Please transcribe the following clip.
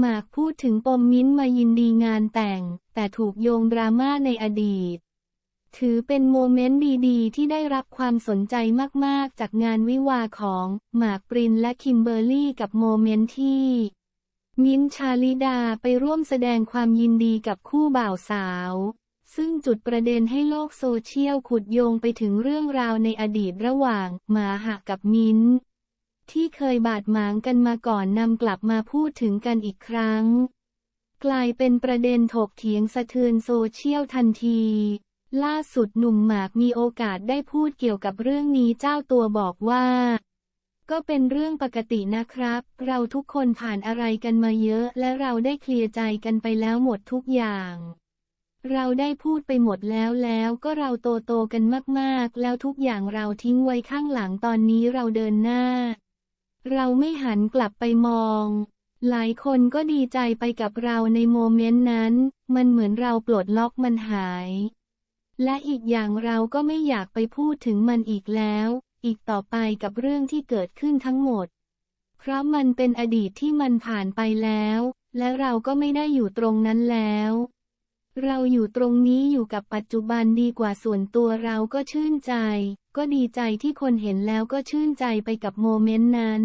หมากพูดถึงปมมิ้นท์มายินดีงานแต่ง แต่ถูกโยงดราม่าในอดีต ถือเป็นโมเมนต์ดีๆ ที่ได้รับความสนใจมากๆ จากงานวิวาของหมากปรินและคิมเบอร์รี่กับโมเมนต์ที่ มิ้นท์ชาลิดาไปร่วมแสดงความยินดีกับคู่บ่าวสาว ซึ่งจุดประเด็นให้โลกโซเชียลขุดโยงไปถึงเรื่องราวในอดีตระหว่างหมาหักกับมิ้นท์ ที่เคยบาดหมางกันมาก่อนนำกลับมาพูดถึงกันอีกครั้ง กลายเป็นประเด็นถกเถียงสะเทือนโซเชียลทันที ล่าสุดหนุ่มหมากมีโอกาสได้พูดเกี่ยวกับเรื่องนี้เจ้าตัวบอกว่า ก็เป็นเรื่องปกตินะครับ เราทุกคนผ่านอะไรกันมาเยอะ และเราได้เคลียร์ใจกันไปแล้วหมดทุกอย่างเราได้พูดไปหมดแล้วแล้วก็เราโตโตกันมาก ๆ แล้วทุกอย่างเราทิ้งไว้ข้างหลังตอนนี้เราเดินหน้า เราไม่หันกลับไปมอง หลายคนก็ดีใจไปกับเราในโมเมนต์นั้น มันเหมือนเราปลดล็อกมันหาย และอีกอย่างเราก็ไม่อยากไปพูดถึงมันอีกแล้ว อีกต่อไปกับเรื่องที่เกิดขึ้นทั้งหมด เพราะมันเป็นอดีตที่มันผ่านไปแล้ว และเราก็ไม่ได้อยู่ตรงนั้นแล้ว เราอยู่ตรงนี้อยู่กับปัจจุบันดีกว่าส่วนตัวเราก็ชื่นใจ ก็ดีใจที่คนเห็นแล้วก็ชื่นใจไปกับโมเมนต์นั้น